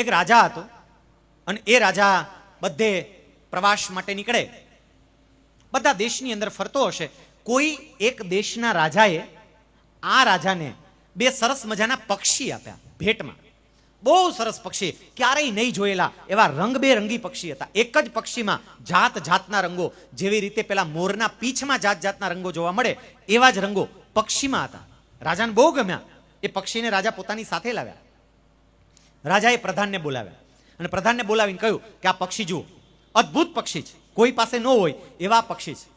એક રાજા હતો અને એ રાજા બધે પ્રવાસ માટે નીકળે. બધા દેશની અંદર ફરતો હશે. કોઈ એક દેશના રાજાએ આ રાજાને બે સરસ મજાના પક્ષી આપ્યા ભેટમાં. બહુ સરસ પક્ષી. ક્યારેય નહીં જોયેલા એવા રંગબેરંગી પક્ષી હતા. એક જ પક્ષીમાં જાત જાતના રંગો. જેવી રીતે પેલા મોરના પીછમાં જાત જાતના રંગો જોવા મળે, એવા જ રંગો પક્ષીમાં હતા. રાજાને બહુ ગમ્યા. એ પક્ષીને રાજા પોતાની સાથે લાવ્યા. રાજાએ પ્રધાનને બોલાવ્યા. અને પ્રધાનને બોલાવીને કહ્યું કે આ પક્ષી જુઓ, અદ્ભુત પક્ષી છે. કોઈ પાસે ન હોય એવા પક્ષી છે.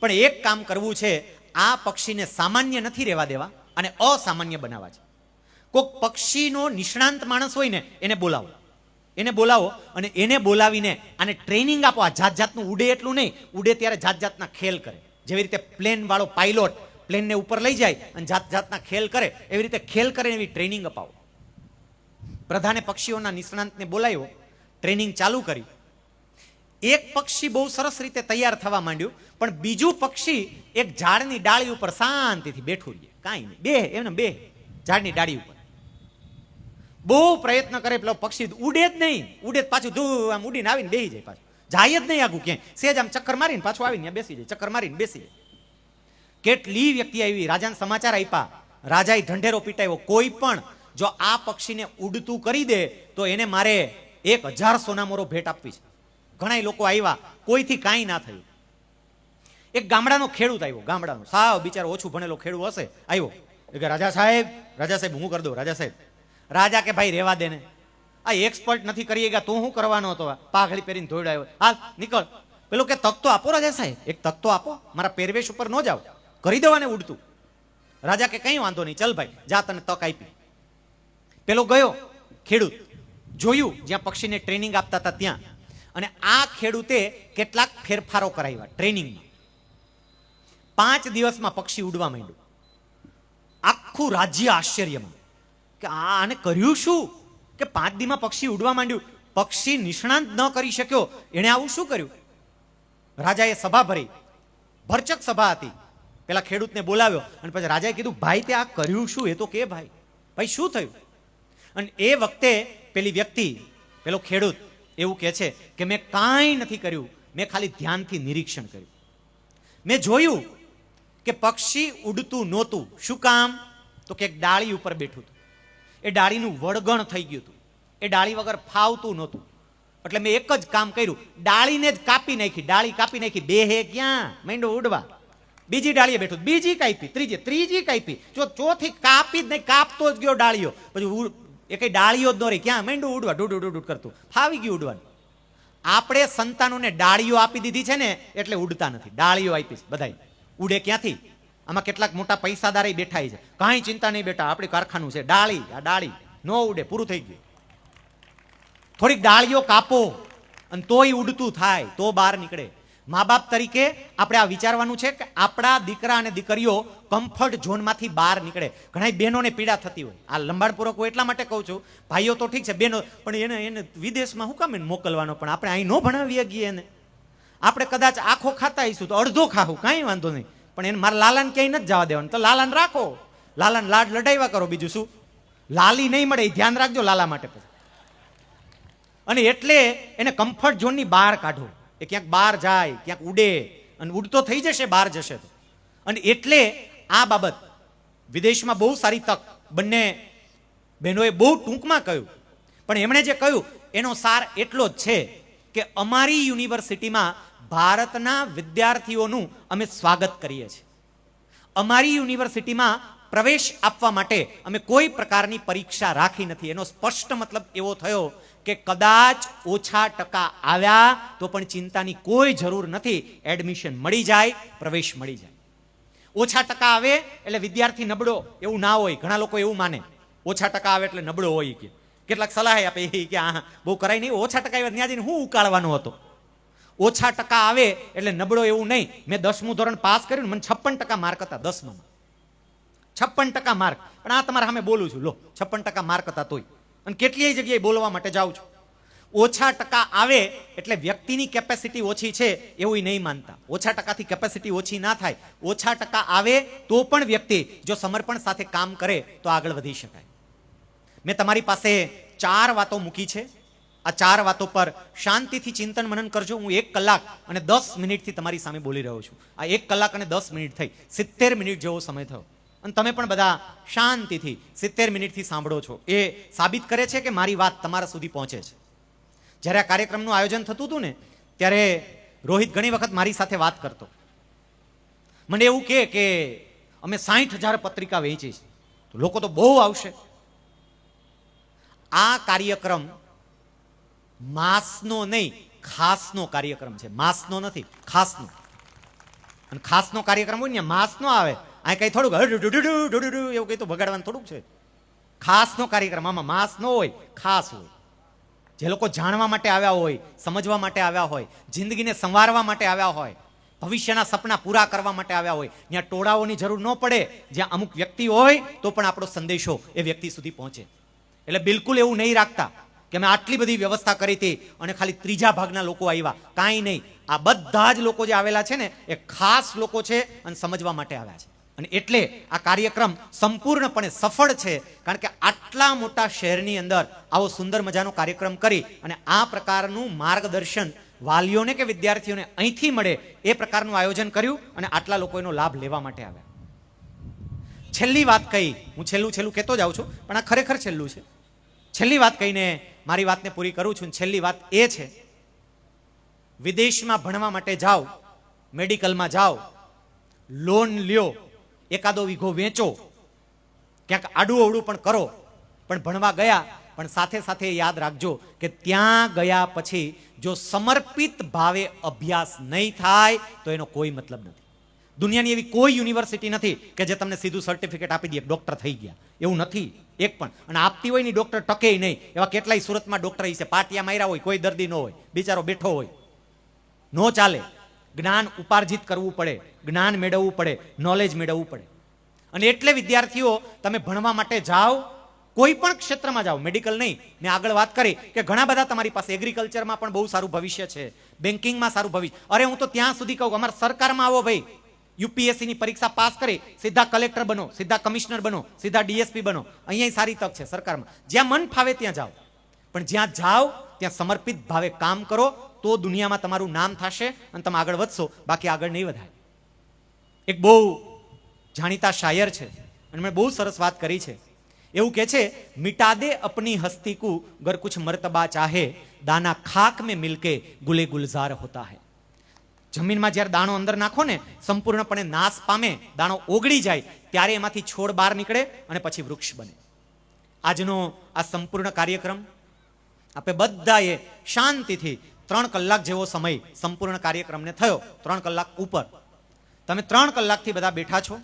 પણ એક કામ કરવું છે, આ પક્ષીને સામાન્ય નથી રહેવા દેવા અને અસામાન્ય બનાવવા છે. કોઈક પક્ષીનો નિષ્ણાંત માણસ હોય ને, એને બોલાવો. એને બોલાવો અને એને બોલાવીને આને ટ્રેનિંગ આપો. આ જાત જાતનું ઉડે એટલું નહીં. ઉડે ત્યારે જાત જાતના ખેલ કરે. જેવી રીતે પ્લેનવાળો પાઇલોટ પ્લેનને ઉપર લઈ જાય અને જાત જાતના ખેલ કરે, એવી રીતે ખેલ કરે એવી ટ્રેનિંગ અપાવો. પ્રધાને પક્ષીઓના નિષ્ણાંતને બોલાવ્યો ટ્રેનિંગ ચાલુ કરી. એક પક્ષી બહુ સરસ રીતે તૈયાર થવા માંડ્યું, પણ બીજું પક્ષી એક ઝાડની ડાળી ઉપર શાંતિથી બેઠું રહીએ કાંઈ નહીં બે એમને બે ઝાડની ડાળી ઉપર. બહુ પ્રયત્ન કરે, પેલો પક્ષી ઉડે જ નહીં, ઉડે પાછું ધૂ, આમ ઉડીને આવીને બેસી જાય પાછું. જાય જ નહીં આગું ક્યાંય. સેજ આમ ચક્કર મારીને પાછું આવીને બેસી જાય, ચક્કર મારીને બેસી જાય. કેટલી વ્યક્તિ આવી, રાજાને સમાચાર આપ્યા, રાજાએ ઢંઢેરો પીટાવ્યો કોઈ પણ જો આ પક્ષીને ઉડતું કરી દે, તો એને મારે એક હજાર સોનામોરો ભેટ આપવી છે. ઘણા લોકો આવ્યા કોઈથી કાંઈ ના થયું. એક ગામડાનો ખેડૂત આવ્યો ગામડાનો. સાવ બિચારો ઓછું ભણેલો ખેડૂત હશે. આવ્યો કે, રાજા સાહેબ રાજા સાહેબ, હું કરી દઉં, રાજા સાહેબ. રાજા કે ભાઈ, રેવા દે ને. આ એક્સપર્ટ નથી કરી ગયા, તું શું કરવાનો હતો? પાઘડી પહેરીને આવ્યો હાલ, નીકળ. પેલો કે તક આપો, રાજા સાહેબ. એક તક આપો, મારા પહેરવેશ ઉપર ન જાઓ. કરી દેવાને ઉડતું. રાજા કે, કઈ વાંધો નહીં, ચલ ભાઈ, જા તને તક આપી. પેલો ગયો, ખેડૂત. જોયું, જ્યાં પક્ષીને ટ્રેનિંગ આપતા હતા ત્યાં. અને આ ખેડૂતે કેટલાક ફેરફારો કરાવ્યા ટ્રેનિંગમાં. પાંચ દિવસમાં પક્ષી ઉડવા માંડ્યું. આખું રાજ્ય આશ્ચર્યમાં. કે આ આને કર્યું શું? કે પાંચ દીમાં પક્ષી ઉડવા માંડ્યું? પક્ષી નિષ્ણાંત ન કરી શક્યો. એણે આવું શું કર્યું? રાજાએ સભા ભરી. ભરચક સભા હતી. પેલા ખેડૂતને બોલાવ્યો અને પછી રાજાએ કીધું, ભાઈ, તે આ કર્યું શું? એ તો કે ભાઈ. ભાઈ શું થયું? અને એ વખતે પેલી વ્યક્તિ, પેલો ખેડૂત એવું કહે છે કે મેં કાંઈ નથી કર્યું, મેં ખાલી ધ્યાનથી નિરીક્ષણ કર્યું. મેં જોયું કે પક્ષી ઉડતું નહોતું. શું કામ? તો કે ડાળી ઉપર બેઠું હતું. એ ડાળીનું વળગણ થઈ ગયું હતું. એ ડાળી વગર ફાવતું નહોતું. એટલે મેં એક જ કામ કર્યું. ડાળીને જ કાપી નાખી. ડાળી કાપી નાખી. બે હે ક્યાં? માંડો ઉડવા. બીજી ડાળીએ બેઠું. બીજી કાપી ત્રીજી. ત્રીજી કાપી જો ચોથી કાપી જ નહીં, કાપતો જ ગયો ડાળીઓ. પછી એ કઈ ડાળીઓ જ ન ક્યાં? માંડું ઉડવા. ડૂડ ડૂડ કરતું. ફાવી ગયું ઉડવાનું. આપણે સંતાનોને ડાળીઓ આપી દીધી છે ને, એટલે ઉડતા નથી. ડાળીઓ આપી છે, બધાય. ઉડે ક્યાંથી? આમાં કેટલાક મોટા પૈસાદાર બેઠા છે. કાંઈ ચિંતા નહીં બેટા, આપણે કારખાનું છે. ડાળી, આ ડાળી. ન ઉડે, પૂરું થઈ ગયું. થોડીક ડાળીઓ કાપો, અને તોય ઉડતું થાય, તો બહાર નીકળે. મા બાપ તરીકે આપણે આ વિચારવાનું છે કે આપણા દીકરા અને દીકરીઓ કમ્ફર્ટ ઝોનમાંથી બહાર નીકળે. ઘણા બહેનોને પીડા થતી હોય. આ લંબાણપૂર્વક હું એટલા માટે કહું છું, ભાઈઓ તો ઠીક છે, બહેનો, પણ એને એને વિદેશમાં શું કામ એને મોકલવાનો, પણ આપણે અહીં ન ભણાવીએ ગઈએ એને. આપણે કદાચ આખો ખાતા આવીશું તો અડધો ખાવું કાંઈ વાંધો નહીં. પણ એને મારા લાલાને ક્યાંય નથી જવા દેવાનું. તો લાલાને રાખો. લાલાને લાડ લડાવ્યા કરો બીજું શું? લાલી નહીં મળે, એ ધ્યાન રાખજો લાલા માટે. અને એટલે એને કમ્ફર્ટ ઝોનની બહાર કાઢો. એ ક્યાંક બહાર જાય, ક્યાંક ઉડે, અને ઉડતો થઈ જશે, બહાર જશે તો. અને એટલે આ બાબત વિદેશમાં બહુ સારી તક બંને બહેનોએ બહુ ટૂંકમાં કહ્યું. પણ એમણે જે કહ્યું, એનો સાર એટલો જ છે કે અમારી યુનિવર્સિટીમાં ભારતના વિદ્યાર્થીઓનું અમે સ્વાગત કરીએ છીએ. અમારી યુનિવર્સિટીમાં પ્રવેશ આપવા માટે અમે કોઈ પ્રકારની પરીક્ષા રાખી નથી. એનો સ્પષ્ટ મતલબ એવો થયો કે કદાચ ઓછા ટકા આવ્યા તો પણ ચિંતાની કોઈ જરૂર નથી. એડમિશન મળી જાય, પ્રવેશ મળી જાય. ઓછા ટકા આવે એટલે વિદ્યાર્થી નબળો, એવું ના હોય. ઘણા લોકો એવું માને. ઓછા ટકા આવે એટલે નબળો હોય કે. કેટલાક સલાહ આપે એ કે આ બહુ કરાય નહીં. ઓછા ટકા આવ્યા ત્યાં જઈને હું ઉકાળવાનો હતો. ઓછા ટકા આવે એટલે નબળો એવું નહીં. મેં દસમું ધોરણ પાસ કર્યું મને છપ્પન ટકા માર્ક હતા દસમામાં. છપ્પન ટકા માર્ક. પણ આ તમારા સામે બોલું છું. લો, છપ્પન ટકા માર્ક હતા તોય. અને કેટલીય જગ્યાએ બોલવા માટે જાઉં છું. ઓછા ટકા આવે એટલે વ્યક્તિની કેપેસિટી ઓછી છે એવું નહીં માનતા. ઓછા ટકાથી કેપેસિટી ઓછી ના થાય. ઓછા ટકા આવે તો પણ વ્યક્તિ જો સમર્પણ સાથે કામ કરે તો આગળ વધી શકાય. મેં તમારી પાસે ચાર વાતો મૂકી છે. આ ચાર વાતો પર શાંતિથી ચિંતન મનન કરજો. હું એક કલાક અને દસ મિનિટથી તમારી સામે બોલી રહ્યો છું. આ એક કલાક અને દસ મિનિટ થઈ. સિત્તેર મિનિટ જેવો સમય થયો. અને તમે પણ બધા શાંતિથી સિત્તેર મિનિટથી સાંભળો છો. એ સાબિત કરે છે કે મારી વાત તમારા સુધી પહોંચે છે. જ્યારે આ કાર્યક્રમનું આયોજન થતું હતું ને, ત્યારે રોહિત ઘણી વખત મારી સાથે વાત કરતો. મને એવું કહે કે અમે સાઠ હજાર પત્રિકા વેચી છે. તો લોકો તો બહુ આવશે. આ કાર્યક્રમ માસનો નહીં, ખાસનો કાર્યક્રમ છે. માસનો નથી, ખાસનો. અને ખાસનો કાર્યક્રમ હોય ને માસનો આવે. આ કઈ થોડુંક એવું કઈ તો બગાડવાનું થોડુંક છે ખાસનો કાર્યક્રમ આમાં માસ ન હોય ખાસ હોય જે લોકો જાણવા માટે આવ્યા હોય સમજવા માટે આવ્યા હોય જિંદગીને સંવારવા માટે આવ્યા હોય ભવિષ્યના સપના પૂરા કરવા માટે આવ્યા હોય ત્યાં ટોળાઓની જરૂર ન પડે જ્યાં અમુક વ્યક્તિ હોય તો પણ આપણો સંદેશો એ વ્યક્તિ સુધી પહોંચે એટલે બિલકુલ એવું નહીં રાખતા કે અમે આટલી બધી વ્યવસ્થા કરી હતી અને ખાલી ત્રીજા ભાગના લોકો આવ્યા કાંઈ નહીં આ બધા જ લોકો જે આવેલા છે ને એ ખાસ લોકો છે અને સમજવા માટે આવ્યા છે અને એટલે આ કાર્યક્રમ સંપૂર્ણપણે સફળ છે, કારણ કે આટલા મોટા શહેરની અંદર આવો સુંદર મજાનો કાર્યક્રમ કરી અને આ પ્રકારનું માર્ગદર્શન વાલીઓને કે વિદ્યાર્થીઓને અહીંથી મળે એ પ્રકારનું આયોજન કર્યું અને આટલા લોકો એનો લાભ લેવા માટે આવ્યા. છેલ્લી વાત કહી, હું છેલ્લું છેલ્લું કહેતો જાઉં છું, પણ આ ખરેખર છેલ્લું છે. છેલ્લી વાત કહીને મારી વાતને પૂરી કરું છું છેલ્લી વાત એ છે, વિદેશમાં ભણવા માટે જાઓ, મેડિકલમાં જાઓ, લોન લ્યો એકાદો વીઘો વેચો. ક્યાંક આડું અવડું પણ કરો. પણ ભણવા ગયા, પણ સાથે સાથે યાદ રાખજો કે ત્યાં ગયા પછી જો સમર્પિત ભાવે અભ્યાસ નહીં થાય, તો એનો કોઈ મતલબ નથી. દુનિયાની એવી કોઈ યુનિવર્સિટી નથી કે જે તમને સીધું સર્ટિફિકેટ આપી દે ડોક્ટર થઈ ગયા. એવું નથી. એક પણ. અને આપતી હોય ને ડોક્ટર ટકે નહીં. એવા કેટલાય સુરતમાં ડોક્ટર છે. પાટિયા માર્યા હોય, કોઈ દર્દી ન હોય. બિચારો બેઠો હોય. નો ચાલે. જ્ઞાન ઉપાર્જિત કરવું પડે, જ્ઞાન મેળવવું પડે નોલેજ મેળવવું પડે. અને એટલે વિદ્યાર્થીઓ, તમે ભણવા માટે જાઓ, કોઈ પણ ક્ષેત્રમાં જાઓ મેડિકલ નહીં, મેં આગળ વાત કરી કે ઘણા બધા તમારી પાસે એગ્રીકલ્ચરમાં પણ બહુ સારું ભવિષ્ય છે બેન્કિંગમાં સારું ભવિષ્ય. અરે, હું તો ત્યાં સુધી કહું અમારા સરકારમાં આવો ભાઈ. યુપીએસસીની પરીક્ષા પાસ કરી, સીધા કલેક્ટર બનો, સીધા કમિશનર બનો, સીધા ડીએસપી બનો. અહીંયા સારી તક છે સરકારમાં. જ્યાં મન ફાવે ત્યાં જાઓ. પણ જ્યાં જાઓ, ત્યાં સમર્પિત ભાવે કામ કરો તો દુનિયામાં તમારું નામ થશે અને તમે આગળ વધશો, બાકી આગળ નહીં વધાય. એક બહુ જાણીતા શાયર છે અને મેં બહુ સરસ વાત કરી છે. એવું કે છે, મિટા દે અપની હસ્તી કુ ગર કુછ મર્તબા ચાહે, દાના ખાક મેં મિલકે ગુલે ગુલઝાર હોતા હે. જમીનમાં જ્યારે દાણો અંદર નાખો ને, સંપૂર્ણપણે નાશ પામે, દાણો ઓગળી જાય, ત્યારે એમાંથી છોડ બહાર નીકળે અને પછી વૃક્ષ બને. આજનો આ સંપૂર્ણ કાર્યક્રમ આપણે બધાએ શાંતિથી ત્રણ કલાક જેવો સમય સંપૂર્ણ કાર્યક્રમને થયો, ત્રણ કલાક ઉપર. તમે ત્રણ કલાકથી બધા બેઠા છો.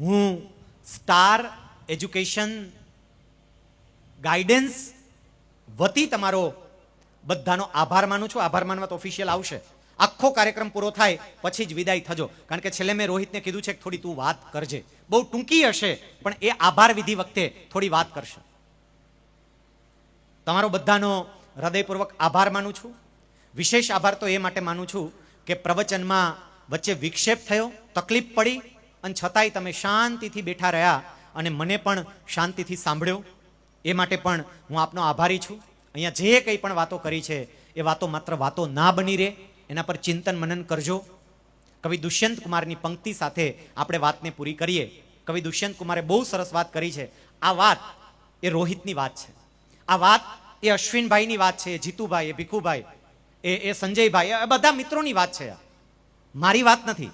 હું સ્ટાર એજ્યુકેશન ગાઈડન્સ વતી તમારો બધાનો આભાર માનું છું. આભાર માનવા તો ઓફિશિયલ આવશે. આખો કાર્યક્રમ પૂરો થાય પછી જ વિદાય થજો. કારણ કે છેલ્લે મેં રોહિતને કીધું છે કે થોડી તું વાત કરજે. બહુ ટૂંકી હશે, પણ એ આભાર વિધિ વખતે થોડી વાત કરશે. તમારો બધાનો હૃદયપૂર્વક આભાર માનું છું. વિશેષ આભાર તો એ માટે માનું છું કે પ્રવચનમાં વચ્ચે વિક્ષેપ થયો, તકલીફ પડી અને છતાંય તમે શાંતિથી બેઠા રહ્યા અને મને પણ શાંતિથી સાંભળ્યો. એ માટે પણ હું આપનો આભારી છું. અહીંયા જે કંઈ પણ વાતો કરી છે, એ વાતો માત્ર વાતો ના બની રહે. એના પર ચિંતન મનન કરજો. કવિ દુષ્યંત કુમારની પંક્તિ સાથે આપણે વાતને પૂરી કરીએ. કવિ દુષ્યંત કુમારે બહુ સરસ વાત કરી છે. આ વાત એ રોહિતની વાત છે. આ વાત એ અશ્વિનભાઈની વાત છે જીતુભાઈ, એ ભીખુભાઈ, એ એ સંજયભાઈ, એ બધા મિત્રોની વાત છે મારી વાત નથી.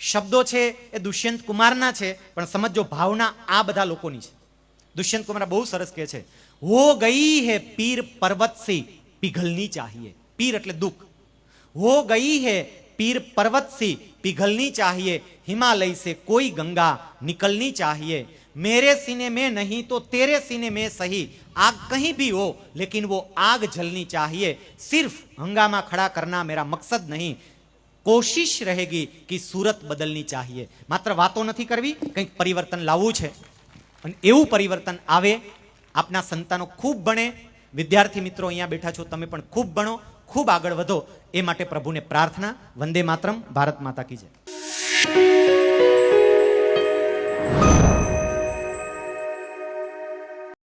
શબ્દો છે એ દુષ્યંત કુમારના છે, પણ સમજો ભાવના આ બધા લોકોની છે. દુષ્યંત કુમાર બહુ સરસ કહે છે, હો ગઈ હે પીર પર્વતસી પીઘલની ચાહીએ. પીર એટલે દુઃખ. હો ગઈ હે પીર પર્વતસી પીઘલની ચાહીએ હિમાલય સે કોઈ ગંગા નિકલની ચાહીએ. मेरे सीने में नहीं तो तेरे सीने में सही आग कहीं भी हो लेकिन वो आग जलनी चाहिए सिर्फ हंगामा खड़ा करना मेरा मकसद नहीं કોશિશ રહેગી કે સુરત બદલની ચાહીએ માત્ર વાતો નથી કરવી કંઈક પરિવર્તન લાવવું છે અને એવું પરિવર્તન આવે આપના સંતાનો ખૂબ ભણે વિદ્યાર્થી મિત્રો અહીંયા બેઠા છો તમે પણ ખૂબ ભણો ખૂબ આગળ વધો એ માટે પ્રભુને પ્રાર્થના વંદે માતરમ ભારત માતા કી જય